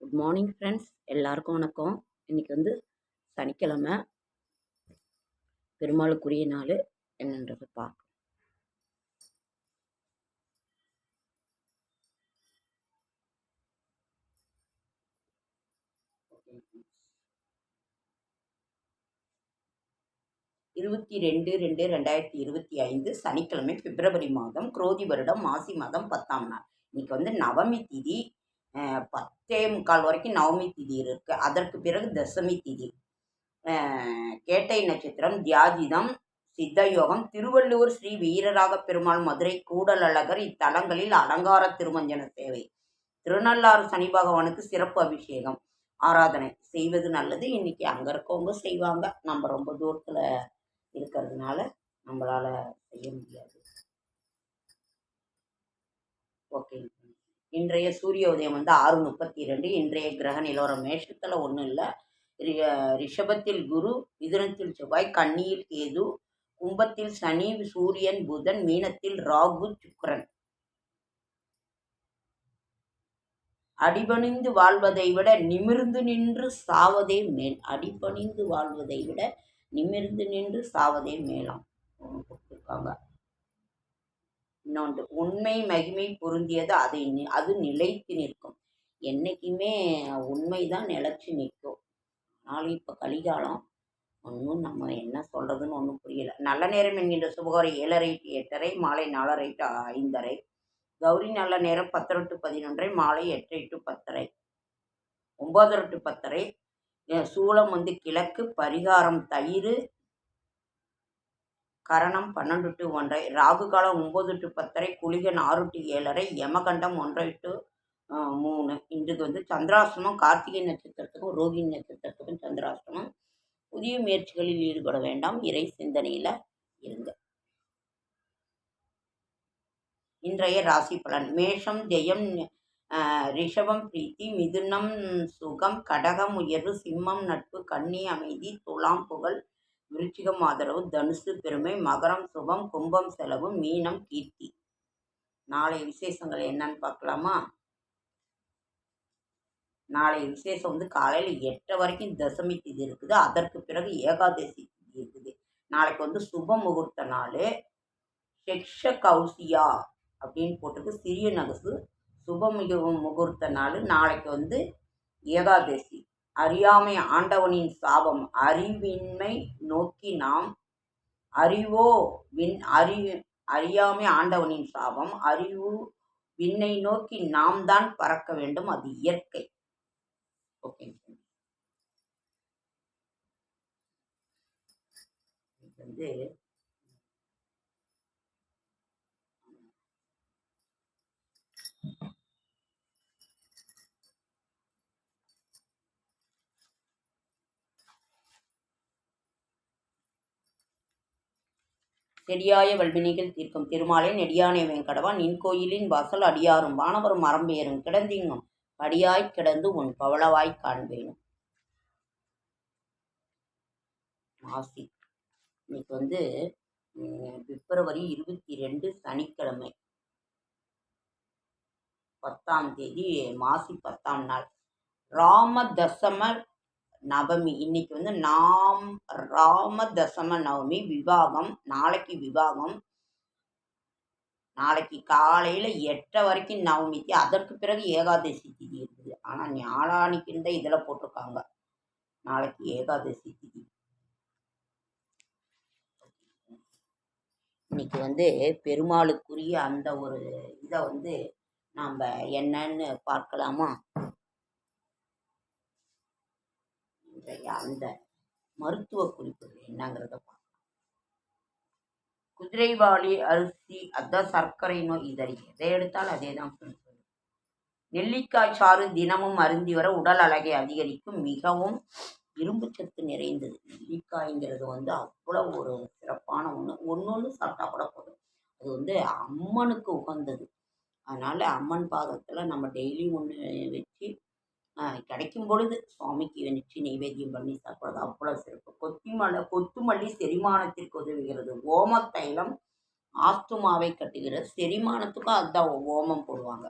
Good morning friends எல்லாருக்கும் வணக்கம். இன்றைக்கி வந்து சனிக்கிழமை. பெருமாளுக்குரிய நாள் என்னன்றது பார்க்க இருபத்தி ரெண்டு ரெண்டு ரெண்டாயிரத்தி இருபத்தி ஐந்து சனிக்கிழமை பிப்ரவரி மாதம் குரோதி வருடம் மாசி மாதம் பத்தாம் நாள். இன்னைக்கு வந்து நவமி திதி பத்தே முக்கால் வரைக்கும் நவமி திதி இருக்கு. அதற்கு பிறகு தசமி திதி. கேட்டை நட்சத்திரம் தியாஜிதம் சித்தயோகம் திருவள்ளூர் ஸ்ரீ வீரராக பெருமாள் மதுரை கூடல் அழகர் இத்தலங்களில் அலங்கார திருமஞ்சன சேவை. திருநள்ளாறு சனி பகவானுக்கு சிறப்பு அபிஷேகம். ஆராதனை செய்வது நல்லது. இன்னைக்கு அங்க இருக்கவங்க செய்வாங்க. நம்ம ரொம்ப தூரத்துல இருக்கிறதுனால நம்மளால செய்ய முடியாது. ஓகே இன்றைய சூரிய உதயம் வந்து ஆறு முப்பத்தி ரெண்டு இன்றைய கிரக நிலவரம் மேஷத்தில் ஒன்றும் இல்லை. ரிஷபத்தில் குரு மிதுனத்தில் செவ்வாய் கன்னியில் கேது கும்பத்தில் சனி சூரியன் புதன் மீனத்தில் ராகு சுக்கரன். அடிபணிந்து வாழ்வதை விட நிமிர்ந்து நின்று சாவதே மேல். அடிபணிந்து வாழ்வதை விட நிமிர்ந்து நின்று சாவதே மேலாம். கொடுத்துருக்காங்க. இன்னொன்று உண்மை மகிமை பொருந்தியது அதை அது நிலைத்து நிற்கும். என்னைக்குமே உண்மை தான் நிலைச்சு நிற்கும். அதனால் இப்போ கலிகாலம் ஒன்றும் நம்ம என்ன சொல்கிறதுன்னு ஒன்றும் புரியல. நல்ல நேரம் என்கின்ற சுபகாரம் ஏழரை எட்டரை மாலை நாலரை டு ஐந்தரை. கௌரி நல்ல நேரம் பத்தரை டு பதினொன்றரை மாலை எட்டரை டு பத்தரை. ஒம்பதரை டு பத்தரை. சூளம் வந்து கிழக்கு பரிகாரம் தயிர் கரணம் பன்னெண்டு டு ஒன்றரை ராகு காலம் ஒம்பது டு பத்தரை குளிகன் ஆறு டு ஏழரை யமகண்டம் ஒன்றரை டு மூணு. இன்றைக்கு வந்து சந்திராசிரமம் கார்த்திகை நட்சத்திரத்துக்கும் ரோகிணி நட்சத்திரத்துக்கும் சந்திராசிரமம் புதிய முயற்சிகளில் ஈடுபட வேண்டாம். இறை சிந்தனையில் இருங்க. இன்றைய ராசி பலன். மேஷம் ஜெயம் ரிஷபம் பிரீத்தி மிதுனம் சுகம் கடகம் உயர்வு சிம்மம் நட்பு கன்னி அமைதி துலாம் புகழ் விருச்சிகம் ஆதரவு தனுசு பெருமை மகரம் சுபம் கும்பம் செலவு மீனம் கீர்த்தி. நாளை விசேஷங்கள் என்னன்னு பார்க்கலாமா? நாளை விசேஷம் வந்து காலையில் எட்டு வரைக்கும் தசமி திதி இருக்குது. அதற்கு பிறகு ஏகாதசி திதி இருக்குது. நாளைக்கு வந்து சுப முகூர்த்த நாள். செக்ஷ கௌசியா அப்படின்னு போட்டிருக்கு. சிறிய நகசு சுப முகூர்த்த நாள். நாளைக்கு வந்து ஏகாதசி அறியாமை ஆண்டவனின் சாபம். அறிவின்மை நோக்கி நாம் அறிவோ? வின் அறி அறியாமை ஆண்டவனின் சாபம். அறிவு விண்ணை நோக்கி நாம் தான் பறக்க வேண்டும். அது இயற்கை. ஓகேங்க வந்து செடியாய வல்வினைகள் தீர்க்கும். திருமாலை நெடியானை வெங்கடவா நின் கோயிலின் வாசல் அடியாரும் வானவரும் மரம்பேறும் கிடந்திங்கும். படியாய் கிடந்து உன் பவளவாய் காண்பேனும். மாசி. இன்னைக்கு வந்து பிப்ரவரி இருபத்தி ரெண்டு சனிக்கிழமை. பத்தாம் தேதி மாசி பத்தாம் நாள். ராம தசம நவமி. இன்னைக்கு வந்து நாம் ராம தசம நவமி விவாகம். நாளைக்கு விவாகம். நாளைக்கு காலையில் எட்டரை வரைக்கும் நவமி. திதி அதற்கு பிறகு ஏகாதசி திதி இருக்குது. ஆனால் ஞாளானிக்குன்னு தான் இதில் போட்டிருக்காங்க. நாளைக்கு ஏகாதசி திதி. இன்னைக்கு வந்து பெருமாளுக்குரிய அந்த ஒரு இதை வந்து நாம் என்னன்னு பார்க்கலாமா? இன்றைய அந்த மருத்துவ குறிப்புகள் என்னங்கிறத பார்க்கலாம். குதிரைவாளி அரிசி அதான் சர்க்கரை நோய் இதறி எதை எடுத்தாலும் அதே தான் நெல்லிக்காய் சாறு தினமும் அருந்தி வர உடல் அழகை அதிகரிக்கும். மிகவும் இரும்பு சத்து நிறைந்தது. நெல்லிக்காய்ங்கிறது வந்து அவ்வளோ ஒரு சிறப்பான ஒன்று ஒன்று ஒன்று சாப்பிட்டா கூட போதும். அது வந்து அம்மனுக்கு உகந்தது. அதனால் அம்மன் பாதத்தில் நம்ம டெய்லி ஒன்று வச்சு கிடைக்கும் பொழுது சுவாமிக்கு வச்சு நைவேத்தியம் பண்ணி சாப்பிட்றது. அவ்வளோ சிறப்பு. கொத்திமலை கொத்துமல்லி செரிமானத்திற்கு உதவுகிறது. ஓமத்தைலம் ஆஸ்துமாவை கட்டுகிற செரிமானத்துக்கும் அதுதான் ஓமம் போடுவாங்க.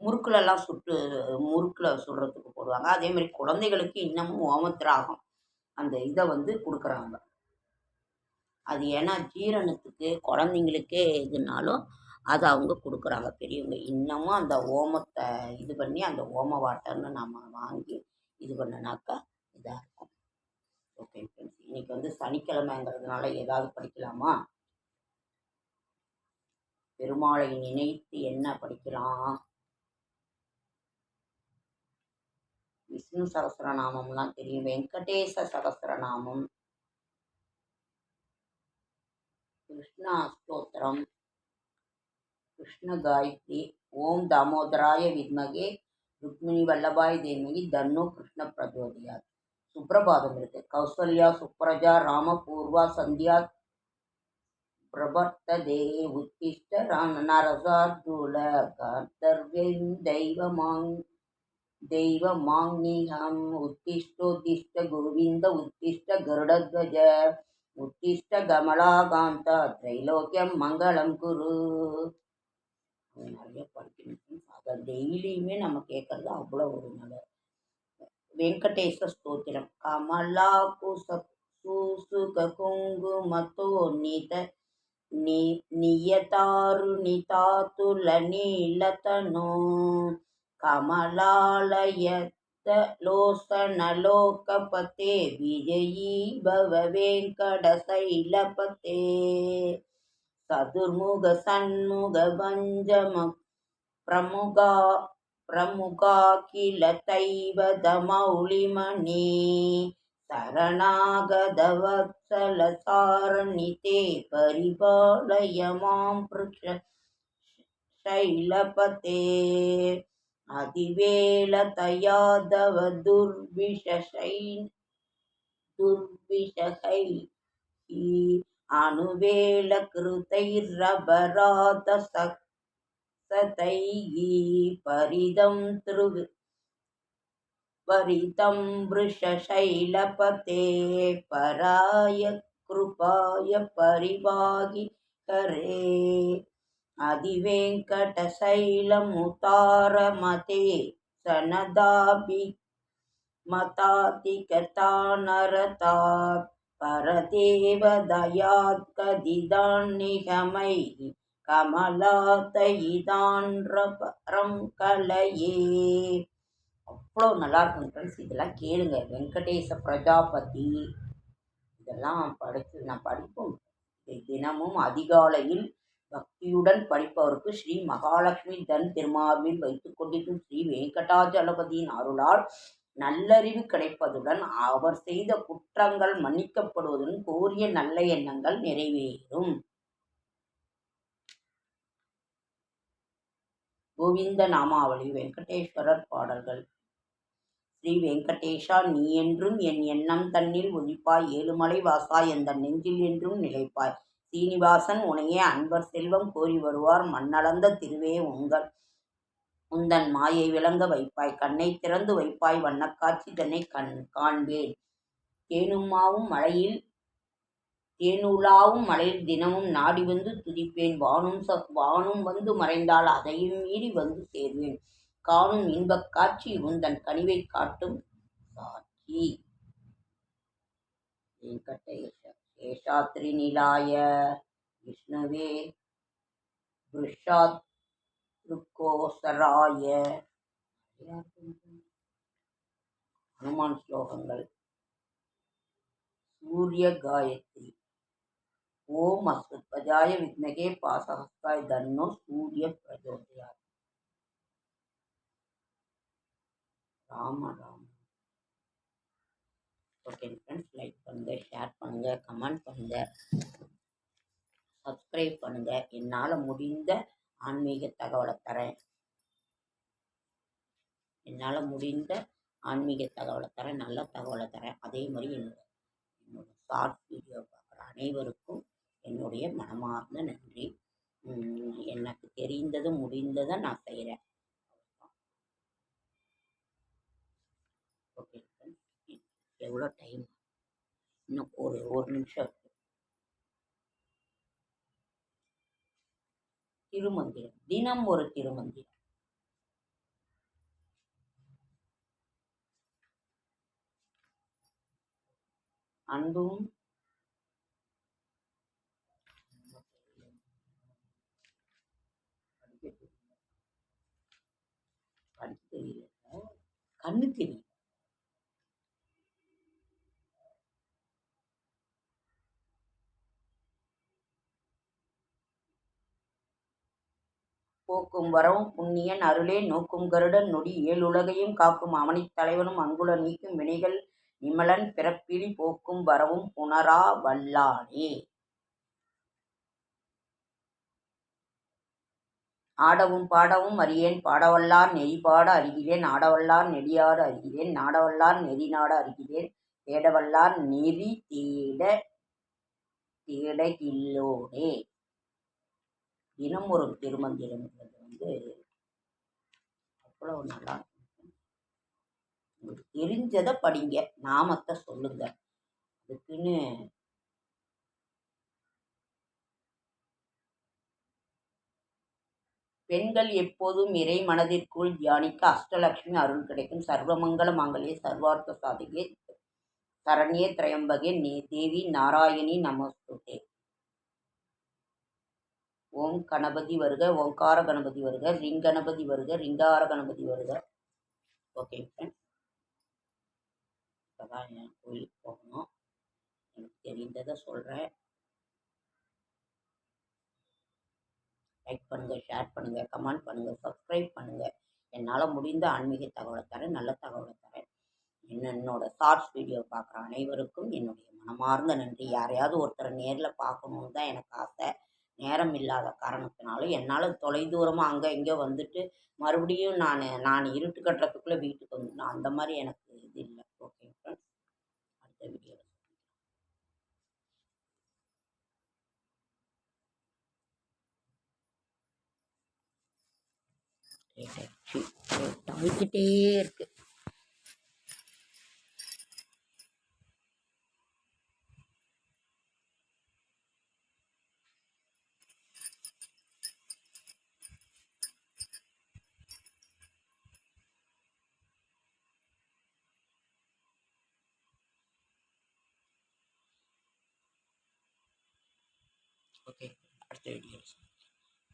முறுக்குலெல்லாம் சுட்டு முறுக்கில் சுடுறதுக்கு போடுவாங்க. அதே மாதிரி குழந்தைகளுக்கு இன்னமும் ஓமத்திராகம் அந்த இதை வந்து கொடுக்குறாங்க. அது ஏன்னா ஜீரணத்துக்கு குழந்தைங்களுக்கே எதுனாலும் அதை அவங்க கொடுக்குறாங்க. பெரியவங்க இன்னமும் அந்த ஓமத்தை இது பண்ணி அந்த ஓம வாட்டர்னு நம்ம வாங்கி இது பண்ணனாக்கா இதாக இருக்கும். ஓகே ஃப்ரெண்ட்ஸ் இன்றைக்கி வந்து சனிக்கிழமைங்கிறதுனால ஏதாவது படிக்கலாமா? பெருமாளை நினைத்து என்ன படிக்கலாம்? விஷ்ணு சகஸ்ரநாமம்லாம் தெரியும். வெங்கடேச சகஸ்ரநாமம் கிருஷ்ணா ஸ்தோத்திரம். கிருஷ்ண காயத்ரி ஓம் தாமோதராய வித்மகே ருக்மிணி வல்லபாய் தேமகி தன்னு கிருஷ்ண பிரஜோதியாத் சுப்ரபாதம் இருக்கு கௌசல்யா சுப்ரஜா ராமபூர்வா சந்தியா பிரபர்த்ததே உத்திஷ்ட நரசார்தூல கர்த்தர்வியம் தெய்வமாங் தெய்வமாங்னிகம் உத்திஷ்டோத்திஷ்ட கோவிந்த உத்திஷ்ட கருடத்வஜ உத்திஷ்ட கமலாகாந்தா திரைலோக்கியம் மங்களம் குரு அதை நிறைய படிக்கணும். அதை டெய்லியுமே நம்ம கேட்குறது அவ்வளோ ஒரு நல்ல வெங்கடேச ஸ்தோத்திரம். கமலா குச சூசுக குங்குமத்தோ நித நியதாருணிதாத்துல நீலதனோ கமலாலயத்த லோசனலோகபதே விஜயீ பவ வெங்கடசைலபதே சதுர்முக சண்முக பஞ்சம பிரமுகா பிரமுகாகில தைவதமௌளிமணி शरणागतवत्सलसारणिते परिपालय मां पृक्ष शैलपते अधिवेलतयादव दुर्विशशै दुर्विशहै अनुवेलकृतैरबरातसतैः परिदं त्रिव वरितं वृषशैलपते पराय कृपाय परिवाहि करे अधिवेङ्कटशैलमुतारमते सनदाभि मतातिगता नरतात् பரதேவதயாத்கதிதான்னிகமைः கமலாத்தயிதான்றபரம் கலையே. அவ்வளோ நல்லா இருக்கும் ஃப்ரெண்ட்ஸ் இதெல்லாம் கேளுங்க. வெங்கடேச பிரஜாபதி. இதெல்லாம் படித்து நான் படிப்போம். தினமும் அதிகாலையில் பக்தியுடன் படிப்பவருக்கு ஸ்ரீ மகாலட்சுமி தன் திருமாவில் வைத்துக் கொண்டிருக்கும் ஸ்ரீ வெங்கடாஜலபதியின் அருளால் நல்லறிவு கிடைப்பதுடன் அவர் செய்த குற்றங்கள் மன்னிக்கப்படுவதுடன் கோரிய நல்ல எண்ணங்கள் நிறைவேறும். கோவிந்த நாமாவளி வெங்கடேஸ்வரர் பாடல்கள். ஸ்ரீ வெங்கடேஷா நீ என்றும் என் எண்ணம் தன்னில் ஒழிப்பாய் ஏழுமலை வாசா எந்த நெஞ்சில் என்றும் நிலைப்பாய். சீனிவாசன் உனையே அன்பர் செல்வம் கோரி வருவார். மண்ணளந்த திருவே உங்கள் உந்தன் மாயை விளங்க வைப்பாய் கண்ணை திறந்து வைப்பாய் வண்ணக்காட்சி தன்னை கண் காண்பேன். தேனுமாவும் மழையில் தேனுலாவும் மழையில் தினமும் நாடி வந்து துதிப்பேன். வானும் ச வானும் வந்து மறைந்தால் அதையும் மீறி வந்து சேர்வேன். காணும் இன்பக் காட்சி உந்தன் கனிவை காட்டும் சாட்சி. சேஷாத்ரி நிலாய விஷ்ணுவே புருஷாத் திருக்கோசராய ஹனுமான் ஸ்லோகங்கள். சூரிய காயத்ரி. ஓம் அஸ்வத்வஜாய வித்மகே பாசஹஸ்தாய் தன்னோ சூரிய பிரஜோதயா. Rama Rama. Okay friends like பண்ணுங்கள் ஷேர் பண்ணுங்கள் கமெண்ட் பண்ணுங்கள் சப்ஸ்கிரைப் பண்ணுங்கள் என்னால் முடிந்த ஆன்மீக தகவலை தரேன். என்னால் முடிந்த ஆன்மீக தகவலை தரேன் நல்ல தகவலை தரேன். அதே மாதிரி என்னோட என்னோட ஷார்ட் வீடியோ பார்க்குற அனைவருக்கும் என்னுடைய மனமார்ந்த நன்றி. எனக்கு தெரிந்தது முடிந்ததை நான் செய்கிறேன் ஓகே எவ்வளோ டைம் இன்னும் ஒரு ஒரு நிமிஷம். திருமந்திரம். தினம் ஒரு திருமந்திரம். அன்பும் கண்ணு தெரியல போக்கும் வரவும் புண்ணியன் அருளே நோக்கும் கருடன் நொடி ஏழுலகையும் காக்கும் அவனைத் தலைவனும் அங்குல நீக்கும் வினைகள் நிமலன் பிறப்பிலி போக்கும் வரவும் புணரா வல்லானே. ஆடவும் பாடவும் அறியேன் பாடவல்லார் நெறிபாட அறிகிறேன் ஆடவல்லார் நெடியாடு அறிகிறேன் நாடவல்லார் நெறிநாட அறிகிறேன் தேடவல்லார் நெறி தேட தேடகில்லோனே. தினம் ஒரு திருமந்திரங்கிறது வந்து அவ்வளோ நல்லா உங்களுக்கு தெரிஞ்சதை படிங்க நாமத்தை சொல்லுங்க. அதுக்குன்னு பெண்கள் எப்போதும் இறை மனதிற்குள் தியானிக்க அஷ்டலட்சுமி அருள் கிடைக்கும். சர்வமங்கல மங்களே சர்வார்த்த சாதகே சரண்யே திரையம்பகே நே தேவி நாராயணி நமஸ்துதே. ஓம் கணபதி வருக ஓங்கார கணபதி வருக ரிங் கணபதி வருக ரிங்கார கணபதி வருக. ஓகே ஃப்ரெண்ட்ஸ் இப்போதான் என் கோயிலுக்கு போகணும். எனக்கு தெரிந்ததை சொல்கிறேன் லைக் பண்ணுங்கள் ஷேர் பண்ணுங்கள் கமெண்ட் பண்ணுங்கள் சப்ஸ்கிரைப் பண்ணுங்கள் என்னால் முடிந்த ஆன்மீக தகவலை தரேன் நல்ல தகவலை தரேன். என்ன என்னோட ஷார்ட்ஸ் வீடியோ பார்க்குற அனைவருக்கும் என்னுடைய மனமார்ந்த நன்றி. யாரையாவது ஒருத்தரை நேரில் பார்க்கணுன்னு தான் எனக்கு ஆசை. நேரம் இல்லாத காரணத்தினால என்னால் தொலைதூரமாக அங்கே இங்கே வந்துட்டு மறுபடியும் நான் நான் இருட்டு கட்டுறதுக்குள்ளே வீட்டுக்கு வந்துடணும் அந்த மாதிரி எனக்கு இது இல்லை. ஓகே ஃப்ரெண்ட்ஸ் அடுத்த வீடியோவில் டாய்ச்சிட்டே இருக்கு. ஓகே அடுத்த வீடியோவில்